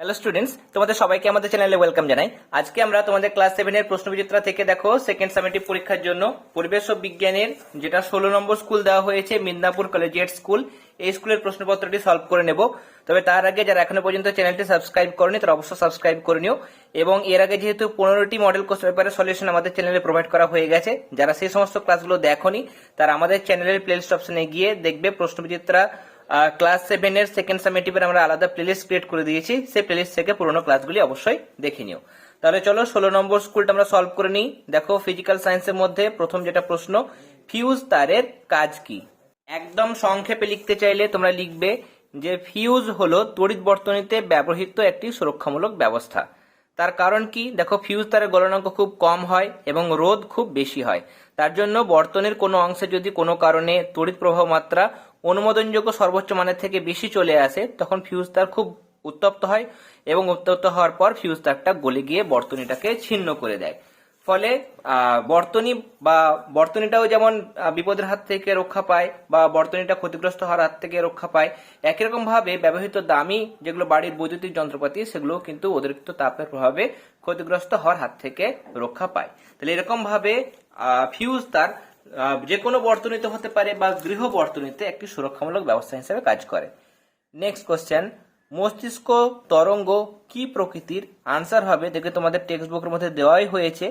Hello students তোমাদের সবাইকে আমাদের চ্যানেলে ওয়েলকাম জানাই। আজকে আমরা তোমাদের ক্লাস সেভেনের প্রশ্নবিচিত্রা থেকে দেখো সেকেন্ড সামেটিভ পরীক্ষার জন্য। পরিবেশ ও বিজ্ঞানের যেটা ষোলো নম্বর স্কুল দেওয়া হয়েছে, মিদনাপুর কলেজিয়েট স্কুল এই স্কুলের প্রশ্নপত্রটি সলভ করে নেব। তবে তার আগে যারা এখনও পর্যন্ত চ্যানেলটি সাবস্ক্রাইব করেনি, তারা অবশ্যই সাবস্ক্রাইব করে নিও। এবং এর আগে যেহেতু পনেরোটি মডেল কোর্স পেপারের সলিউশন আমাদের চ্যানেলে প্রোভাইড করা হয়ে গেছে, যারা সেই সমস্ত ক্লাসগুলো দেখোনি, তারা আমাদের চ্যানেলের প্লেলিস্ট অপশনে গিয়ে দেখবে প্রশ্নবিচিত্রা ক্লাস সেভেনের সেকেন্ড সামেটিভের আমরা আলাদা প্লেলিস্ট ক্রিয়েট করে দিয়েছি। সেই প্লেলিস্ট থেকে পুরোনো ক্লাসগুলি অবশ্যই দেখে নিও। তাহলে চলো ষোলো নম্বর স্কুলটা আমরা সলভ করে নিই। দেখো ফিজিক্যাল সায়েন্সের মধ্যে প্রথম যেটা প্রশ্ন ফিউজ তারের কাজ কি? একদম সংক্ষেপে লিখতে চাইলে তোমরা লিখবে যে ফিউজ হলো তড়িৎ বর্তনীতে ব্যবহৃত একটি সুরক্ষামূলক ব্যবস্থা। তার কারণ কি? দেখো ফিউজ তারের গলনাঙ্ক খুব কম হয় এবং রোধ খুব বেশি হয়। তার জন্য বর্তনের কোনো অংশে যদি কোনো কারণে তড়িৎ প্রবাহ মাত্রা অনুমোদনযোগ্য সর্বোচ্চ মানের থেকে বেশি চলে আসে, তখন ফিউজ তার খুব উত্তপ্ত হয় এবং উত্তপ্ত হওয়ার পর ফিউজ তারটা গলে গিয়ে বর্তনীটাকে ছিন্ন করে দেয়। ফলে বর্তনী বা বর্তনীটাও যেমন বিপদের হাত থেকে রক্ষা পায় বা বর্তনীটা ক্ষতিগ্রস্ত হওয়ার হাত থেকে রক্ষা পায়, একই রকম ভাবে ব্যবহৃত দামি যেগুলো বাড়ির বৈদ্যুতিক যন্ত্রপাতি সেগুলো কিন্তু অতিরিক্ত তাপের প্রভাবে ক্ষতিগ্রস্ত হওয়ার হাত থেকে রক্ষা পায়। তাহলে এরকম ভাবে ফিউজ তার যে কোনো বর্তনীতে হতে পারে বা গৃহ বর্তনীতে একটি সুরক্ষামূলক ব্যবস্থা হিসেবে কাজ করে। নেক্সট কোশ্চেন মস্তিষ্ক তরঙ্গ কি প্রকৃতির? আনসার হবে, দেখে তোমাদের টেক্সট বুকের মধ্যে দেওয়াই হয়েছে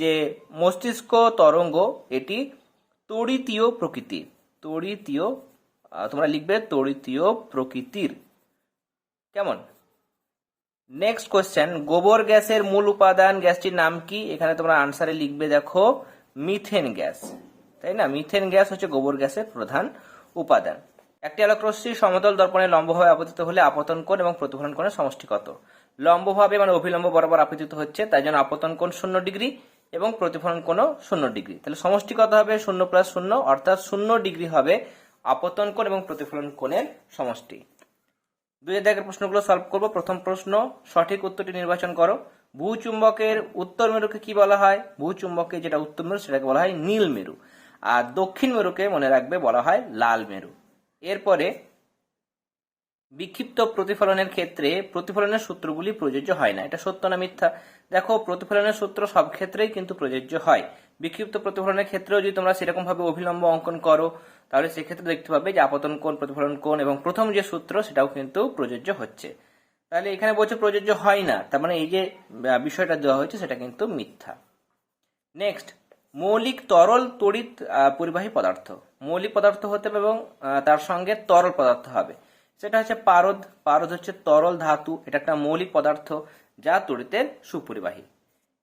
যে মস্তিষ্ক তরঙ্গ এটি তড়িতীয় প্রকৃতির তড়িতীয় তোমরা লিখবে তড়িতীয় প্রকৃতির। কেমন? নেক্সট কোশ্চেন গোবর গ্যাসের মূল উপাদান, গ্যাসটির নাম কি? এখানে তোমরা আনসারে লিখবে, দেখো মিথেন গ্যাস তাই না? মিথেন গ্যাস হচ্ছে গোবর গ্যাসের প্রধান উপাদান। একটি আলোক রশ্মি সমতল দর্পণে লম্বভাবে আপতিত হলে আপতন কোণ এবং প্রতিফলন কোণের সমষ্টি কত লম্বভাবে মানে অভিলম্ব বরাবর আপতিত হচ্ছে, তাই জন্য আপতন কোণ শূন্য ডিগ্রি এবং প্রতিফলন কোণও শূন্য ডিগ্রি। তাহলে সমষ্টি কত হবে শূন্য প্লাস শূন্য, অর্থাৎ শূন্য ডিগ্রি হবে আপতন কোণ এবং প্রতিফলন কোণের সমষ্টি। দুই দাগের প্রশ্নগুলো সলভ করব। প্রথম প্রশ্ন, সঠিক উত্তরটি নির্বাচন করো। ভূচুম্বকের উত্তর মেরুকে কি বলা হয়? ভূচুম্বকে যেটা উত্তর মেরু, সেটাকে বলা হয় নীল মেরু। আর দক্ষিণ মেরুকে মনে রাখবে বলা হয় লাল মেরু। এরপরে বিক্ষিপ্ত প্রতিফলনের ক্ষেত্রে প্রতিফলনের সূত্রগুলি প্রযোজ্য হয় না। এটা সত্য না মিথ্যা? দেখো, প্রতিফলনের সূত্র সব ক্ষেত্রেই কিন্তু প্রযোজ্য হয়। বিক্ষিপ্ত প্রতিফলনের ক্ষেত্রেও যদি তোমরা সেরকম ভাবে অভিলম্ব অঙ্কন করো, তাহলে সেক্ষেত্রে দেখতে পাবে যে আপতন কোণ, প্রতিফলন কোণ এবং প্রথম যে সূত্র, সেটাও কিন্তু প্রযোজ্য হচ্ছে। তাহলে এখানে বলছে প্রযোজ্য হয় না। তার মানে এই যে বিষয়টা দেওয়া হয়েছে, সেটা কিন্তু মিথ্যা। নেক্সট মৌলিক তরল তড়িৎ পরিবাহী পদার্থ। মৌলিক পদার্থ হতে হবে এবং তার সঙ্গে তরল পদার্থ হবে। সেটা হচ্ছে পারদ। পারদ হচ্ছে তরল ধাতু। এটা একটা মৌলিক পদার্থ যা তড়িতের সুপরিবাহী।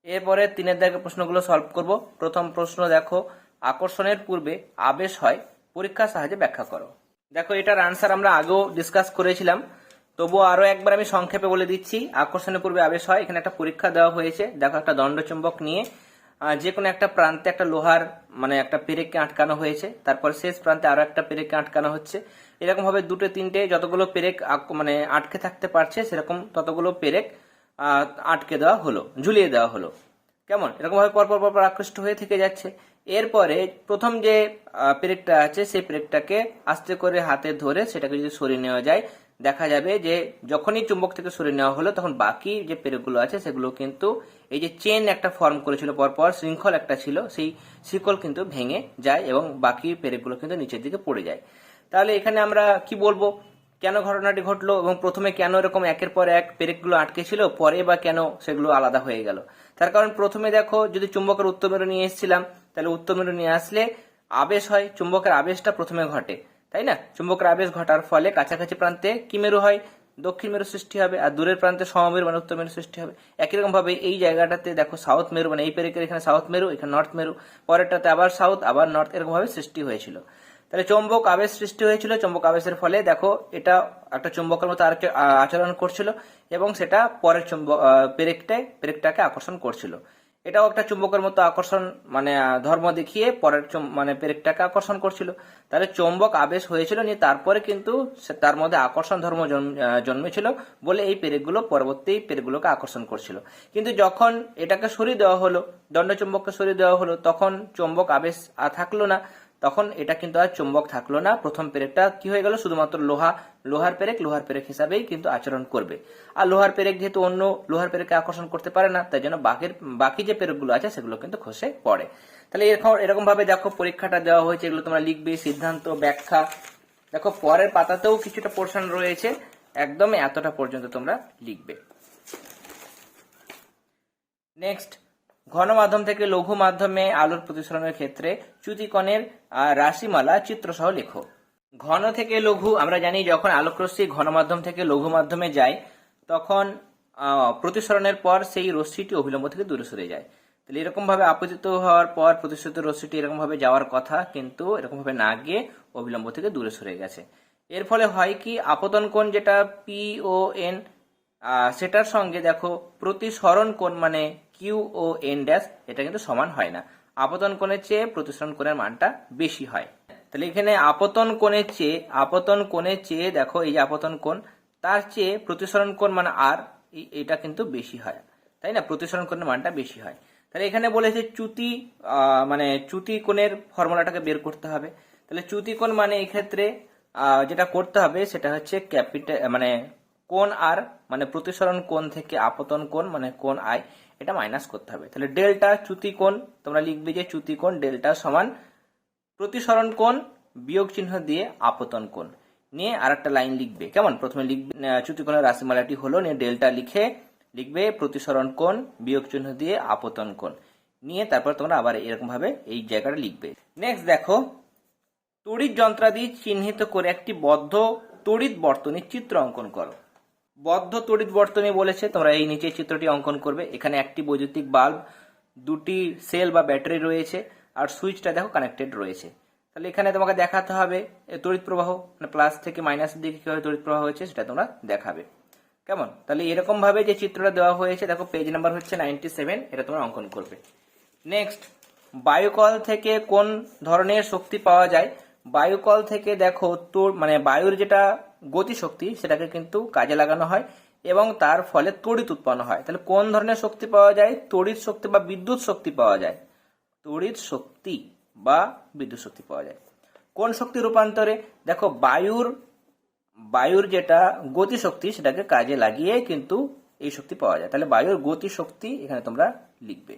এরপরে তিনের দাগের প্রশ্নগুলো সলভ করব। প্রথম প্রশ্ন দেখো, আকর্ষণের পূর্বে আবেশ হয়, পরীক্ষার সাহায্যে ব্যাখ্যা করো। দেখো, এটার আনসার আমরা আগেও ডিসকাস করেছিলাম। তবুও আরও একবার আমি সংক্ষেপে বলে দিচ্ছি, আকর্ষণের পূর্বে আবেশ হয়, এখানে একটা পরীক্ষা দেওয়া হয়েছে। দেখো, একটা দণ্ডচুম্বক নিয়ে যে কোনো একটা প্রান্তে একটা লোহার মানে একটা পেরেককে আটকানো হয়েছে। তারপর শেষ প্রান্তে আরও একটা পেরেককে আটকানো হচ্ছে। এরকম ভাবে দুটো, তিনটে যতগুলো পেরেক মানে আটকে থাকতে পারছে, সেরকম ততগুলো পেরেক আটকে দেওয়া হলো, ঝুলিয়ে দেওয়া হলো। কেমন? এরকম ভাবে পরপর পরপর আকৃষ্ট হয়ে থেকে যাচ্ছে। এরপরে প্রথম যে পেরেকটা আছে, সেই পেরেকটাকে আস্তে করে হাতে ধরে সেটাকে যদি সরিয়ে নেওয়া যায় দেখা যাবে যে যখনই চুম্বক থেকে সরিয়ে নেওয়া হলো, তখন বাকি যে পেরেকগুলো আছে, সেগুলো কিন্তু এই যে চেন একটা ফর্ম করেছিল পরপর, শৃঙ্খল একটা ছিল, সেই শিকল কিন্তু ভেঙে যায় এবং বাকি পেরেকগুলো কিন্তু নিচের দিকে পড়ে যায়। তাহলে এখানে আমরা কি বলব? কেন ঘটনাটি ঘটলো এবং প্রথমে কেন এরকম একের পর এক পেরেকগুলো আটকে ছিল, পরে বা কেন সেগুলো আলাদা হয়ে গেল? তার কারণ প্রথমে দেখো, যদি চুম্বকের উত্তর মেরু নিয়ে এসেছিলাম, তাহলে উত্তর মেরু নিয়ে আসলে আবেশ হয়, চুম্বকের আবেশটা প্রথমে ঘটে। তাই না? চুম্বকের আবেশ ঘটার ফলে কাছাকাছি প্রান্তে কি মেরু হয়? দক্ষিণ মেরু সৃষ্টি হবে আর দূরের প্রান্তে সমমেরু মানে উত্তর মেরু সৃষ্টি হবে। একই রকম ভাবে এই জায়গাটাতে দেখো সাউথ মেরু মানে এই পেরেকের এখানে সাউথ মেরু, এখানে নর্থ মেরু। পরেরটাতে আবার সাউথ আবার নর্থ এরকম ভাবে সৃষ্টি হয়েছিল। তাহলে চৌম্বক আবেশ সৃষ্টি হয়েছিল। চৌম্বক আবেশের ফলে দেখো এটা একটা চুম্বকের মতো আচরণ করছিল এবং সেটা পরের চুম্বক পেরেকটায় পেরেকটাকে আকর্ষণ করছিল। এটাও একটা চুম্বকের মতো আকর্ষণ মানে ধর্ম দেখিয়ে পরের মানে পেরেকটাকে আকর্ষণ করছিল। তাহলে চুম্বক আবেশ হয়েছিল নিয়ে তারপরে কিন্তু তার মধ্যে আকর্ষণ ধর্ম জন্মেছিল বলে এই পেরেকগুলো পরবর্তী পেরেকগুলোকে আকর্ষণ করছিল। কিন্তু যখন এটাকে সরিয়ে দেওয়া হলো, দণ্ডচুম্বককে সরিয়ে দেওয়া হলো, তখন চুম্বক আবেশ থাকল না। তখন এটা কিন্তু আর চুম্বক থাকল না। প্রথম পেরেকটা কি হয়ে গেল? শুধুমাত্র লোহা, লোহার পেরেক লোহার পেরেক হিসাবেই কিন্তু আচরণ করবে। আর লোহার পেরেক যেহেতু অন্য লোহার পেরেকে আকর্ষণ করতে পারে না, তাই জন্য বাকির বাকি যে পেরেকগুলো আছে, সেগুলো কিন্তু খসে পড়ে। তাহলে এরকম এরকম ভাবে দেখো পরীক্ষাটা দেওয়া হয়েছে, এগুলো তোমরা লিখবে, সিদ্ধান্ত, ব্যাখ্যা। দেখো, পরের পাতাতেও কিছুটা পোর্শন রয়েছে একদম এতটা পর্যন্ত তোমরা লিখবে। নেক্সট ঘন মাধ্যম থেকে লঘু মাধ্যমে আলোর প্রতিসরণের ক্ষেত্রে চ্যুতিকণের রাশিমালা, চিত্রসহ লেখো। ঘন থেকে লঘু, আমরা জানি যখন আলোকরশ্মি ঘন মাধ্যম থেকে লঘু মাধ্যমে যায়, তখন প্রতিসরণের পর সেই রশ্মিটি অভিলম্ব থেকে দূরে সরে যায়। তাহলে এরকম ভাবে আপতিত হওয়ার পর প্রতিশ্রুত রশ্মিটি এরকম ভাবে যাওয়ার কথা, কিন্তু এরকম ভাবে না গিয়ে অবিলম্ব থেকে দূরে সরে গেছে। এর ফলে হয় কি, আপতন কোণ যেটা পি ও এন সেটার সঙ্গে দেখো, প্রতিসরণ কোণ মানে কিউ ও এন ড্যাশ এটা কিন্তু সমান হয় না। আপতন কোণের চেয়ে প্রতিসরণ কোণের মানটা বেশি হয়। তাহলে এখানে আপতন কোণের চেয়ে, আপতন কোণের চেয়ে দেখো এই যে আপতন কোণ, তার চেয়ে প্রতিসরণ কোণ মানে আর এটা কিন্তু বেশি হয়। তাই না? প্রতিসরণ কোণের মানটা বেশি হয়। তাহলে এখানে বলেছে চ্যুতি মানে চ্যুতি কোণের ফর্মুলাটাকে বের করতে হবে। তাহলে চ্যুতি কোণ মানে এই ক্ষেত্রে যেটা করতে হবে সেটা হচ্ছে ক্যাপিটাল মানে কোণ আর মানে প্রতিসরণ কোণ থেকে আপতন কোণ মানে কোণ আই এটা মাইনাস করতে হবে। তাহলে ডেল্টা চ্যুতি কোণ, তোমরা লিখবে যে চ্যুতি কোণ ডেল্টা সমান প্রতিসরণ কোণ বিয়োগ চিহ্ন দিয়ে আপতন কোণ। নিয়ে আর একটা লাইন লিখবে। কেমন? প্রথমে লিখবে চ্যুতি কোণের রাশিমালাটি হলো, নিয়ে ডেল্টা লিখে লিখবে প্রতিসরণ কোণ বিয়োগ চিহ্ন দিয়ে আপতন কোণ। নিয়ে তারপর তোমরা আবার এরকম ভাবে এই জায়গাটা লিখবে। নেক্সট দেখো, তড়িৎ যন্ত্রাদি চিহ্নিত করে একটি বদ্ধ তড়িৎ বর্তনীর চিত্র অঙ্কন করো। বদ্ধ তড়িৎ বর্তনী বলেছে, তোমরা এই নিচে চিত্রটি অঙ্কন করবে। এখানে একটি বৈদ্যুতিক বাল্ব, দুটি সেল বা ব্যাটারি রয়েছে, আর সুইচটা দেখো কানেক্টেড রয়েছে। তাহলে এখানে তোমাকে দেখাতে হবে তড়িৎ প্রবাহ মানে প্লাস থেকে মাইনাসের দিকে কীভাবে তড়িৎ প্রবাহ হয়েছে সেটা তোমরা দেখাবে। কেমন? তাহলে এরকম ভাবে যে চিত্রটা দেওয়া হয়েছে, দেখো পেজ নাম্বার হচ্ছে নাইনটি সেভেন এটা তোমরা অঙ্কন করবে। নেক্সট বায়ুকল থেকে কোন ধরনের শক্তি পাওয়া যায়? বায়ুকল থেকে দেখো তোর মানে বায়ুর যেটা গতি শক্তি সেটাকে কিন্তু কাজে লাগানো হয় এবং তার ফলে তড়িৎ উৎপন্ন হয়। তাহলে কোন ধরনের শক্তি পাওয়া যায়? তড়িৎ শক্তি বা বিদ্যুৎ শক্তি পাওয়া যায়। তড়িৎ শক্তি বা বিদ্যুৎ শক্তি পাওয়া যায়। কোন শক্তি রূপান্তরে? দেখো, বায়ুর বায়ুর যেটা গতি শক্তি সেটাকে কাজে লাগিয়ে কিন্তু এই শক্তি পাওয়া যায়। তাহলে বায়ুর গতি শক্তি এখানে তোমরা লিখবে।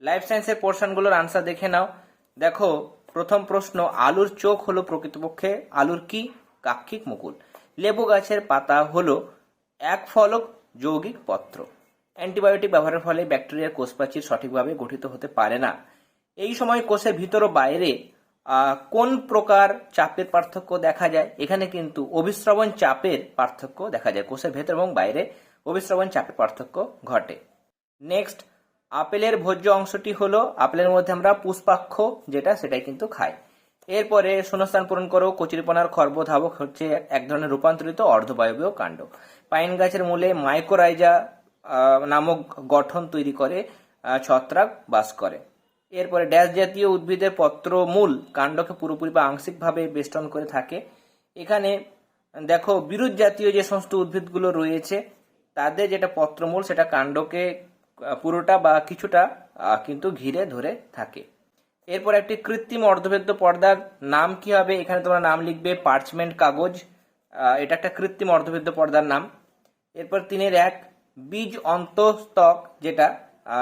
লাইফ সায়েন্সের পোর্শনগুলোর আনসার দেখে নাও। দেখো, প্রথম প্রশ্ন, আলুর চোখ হলো প্রকৃতপক্ষে, আলুর কি? কাক্ষিক মুকুল লেবু গাছের পাতা হলো এক ফলক যৌগিক পত্র। অ্যান্টিবায়োটিক ব্যবহারের ফলে ব্যাকটেরিয়ার কোষপ্রাচীর সঠিকভাবে গঠিত হতে পারে না। এই সময় কোষের ভিতর ও বাইরে কোন প্রকার চাপের পার্থক্য দেখা যায়? এখানে কিন্তু অভিস্রবণ চাপের পার্থক্য দেখা যায়। কোষের ভেতর এবং বাইরে অভিস্রবণ চাপের পার্থক্য ঘটে। নেক্সট, আপেলের ভোজ্য অংশটি হলো, আপেলের মধ্যে আমরা পুষ্পাক্ষ যেটা, সেটাই কিন্তু খাই। এরপরে শূন্যস্থান পূরণ করো, কচুরিপনার খর্ব ধাবক হচ্ছে এক ধরনের রূপান্তরিত অর্ধবায়বীয় কাণ্ড। পাইন গাছের মূলে মাইকোরাইজা নামক গঠন তৈরি করে ছত্রাক বাস করে। এরপরে ড্যাশ জাতীয় উদ্ভিদের পত্র মূল কাণ্ডকে পুরোপুরি বা আংশিকভাবে বেষ্টন করে থাকে। এখানে দেখো, বিরুৎ জাতীয় যে সমস্ত উদ্ভিদগুলো রয়েছে, তাদের যেটা পত্রমূল, সেটা কাণ্ডকে পুরোটা বা কিছুটা কিন্তু ঘিরে ধরে থাকে। এরপর একটি কৃত্রিম অর্ধবেদ্য পর্দার নাম কি হবে? এখানে তোমরা নাম লিখবে পার্চমেন্ট কাগজ। এটা একটা কৃত্রিম অর্ধবেদ্য পর্দার নাম। এরপর তিনের এক, বীজ অন্তস্তক যেটা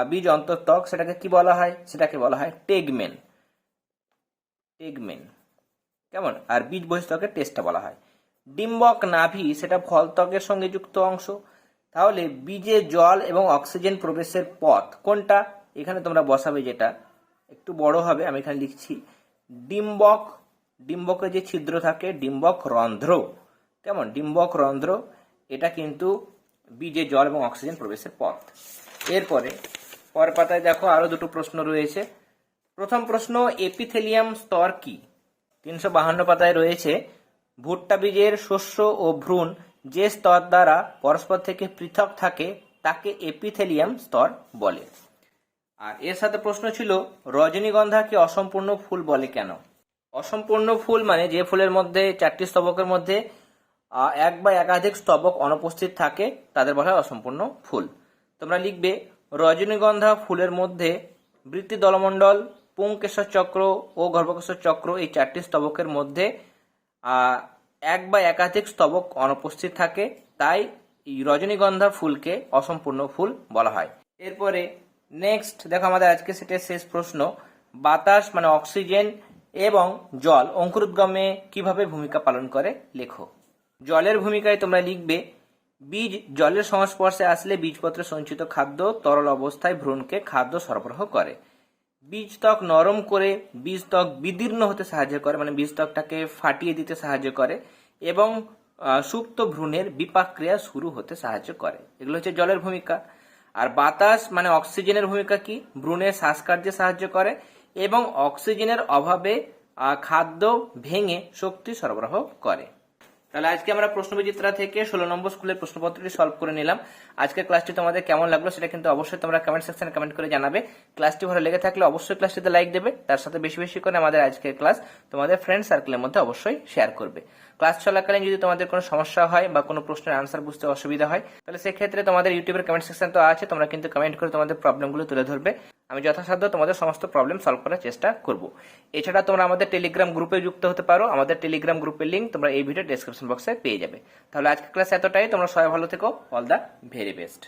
বীজ অন্তস্তক, সেটাকে কি বলা হয়? সেটাকে বলা হয় টেগমেন। টেগমেন। কেমন? আর বীজ বহিস্তকের টেস্টটা বলা হয়। ডিম্বক নাভি সেটা ফলত্বকের সঙ্গে যুক্ত অংশ। তাহলে বীজে জল এবং অক্সিজেন প্রবেশের পথ কোনটা? এখানে তোমরা বসাবে যেটা একটু বড় হবে, আমি এখানে লিখছি, ডিম্বক, ডিম্বকে যে ছিদ্র থাকে, ডিম্বক রন্ধ্র। কেমন? ডিম্বক রন্ধ্র, এটা কিন্তু বীজে জল এবং অক্সিজেন প্রবেশের পথ। এরপরে, পরের পাতায় দেখো আরও দুটো প্রশ্ন রয়েছে। প্রথম প্রশ্ন, এপিথেলিয়াম স্তর কি? তিনশো বাহান্ন পাতায় রয়েছে, ভুট্টা বীজের শস্য ও ভ্রূণ যে স্তর দ্বারা পরস্পর থেকে পৃথক থাকে, তাকে এপিথেলিয়াম স্তর বলে। আর এর সাথে প্রশ্ন ছিল, রজনীগন্ধাকে অসম্পূর্ণ ফুল বলে কেন? অসম্পূর্ণ ফুল মানে যে ফুলের মধ্যে, চারটি স্তবকের মধ্যে এক বা একাধিক স্তবক অনুপস্থিত থাকে, তাদের বলা হয় অসম্পূর্ণ ফুল। তোমরা লিখবে, রজনীগন্ধা ফুলের মধ্যে বৃত্তি দলমণ্ডল, পুংকেশর চক্র ও গর্ভকেশর চক্র এই চারটি স্তবকের মধ্যে এক বা একাধিক স্তবক অনুপস্থিত থাকে, তাই রজনীগন্ধা ফুলকে অসম্পূর্ণ ফুল বলা হয়। এরপরে নেক্সট দেখো আমাদের আজকে সেটের শেষ প্রশ্ন। বাতাস মানে অক্সিজেন এবং জল, অঙ্কুরোদ্গমে কীভাবে ভূমিকা পালন করে? লেখো। জলের ভূমিকায় তোমরা লিখবে, বীজ জলের সংস্পর্শে আসলে বীজপত্রে সঞ্চিত খাদ্য, তরল অবস্থায় ভ্রূণকে খাদ্য সরবরাহ করে। বীজত্বক নরম করে বীজত্বক বিদীর্ণ হতে সাহায্য করে মানে বীজত্বকটাকে ফাটিয়ে দিতে সাহায্য করে এবং সুপ্ত ভ্রূণের বিপাক ক্রিয়া শুরু হতে সাহায্য করে। এগুলো হচ্ছে জলের ভূমিকা। আর বাতাস মানে অক্সিজেনের ভূমিকা কি? ভ্রূণের শ্বাসকার্যে সাহায্য করে এবং অক্সিজেনের অভাবে খাদ্য ভেঙে শক্তি সরবরাহ করে। তাহলে আজকে আমরা প্রশ্নবিচিত্রা থেকে ষোলো নম্বর স্কুলের প্রশ্নপত্রটি সলভ করে নিলাম। আজকের ক্লাসটি তোমাদের কেমন লাগল সেটা কিন্তু অবশ্যই তোমরা কমেন্ট সেকশনে কমেন্ট করে জানাবে। ক্লাসটি ভালো লেগে থাকলে অবশ্যই ক্লাসটিতে লাইক দেবে, তার সাথে বেশি বেশি করে আমাদের আজকের ক্লাস তোমাদের ফ্রেন্ড সার্কেলের মধ্যে অবশ্যই শেয়ার করবে। ক্লাস চলাকালীন যদি তোমাদের কোনো সমস্যা হয় বা কোনো প্রশ্নের আনসার বুঝতে অসুবিধা হয়, তাহলে সেক্ষেত্রে তোমাদের ইউটিউবের কমেন্ট সেকশন তো আছে, তোমরা কিন্তু কমেন্ট করে তোমাদের প্রবলেমগুলো তুলে ধরবে। আমি যথাসাধ্য তোমাদের সমস্ত প্রবলেম সলভ করার চেষ্টা করব। এছাড়া তোমরা আমাদের টেলিগ্রাম গ্রুপে যুক্ত হতে পারো। আমাদের টেলিগ্রাম গ্রুপের লিঙ্ক তোমরা এই ভিডিও ডেসক্রিপশন বক্সে পেয়ে যাবে। তাহলে আজকের ক্লাস এতটাই। তোমরা সবাই ভালো থেকো। All the very best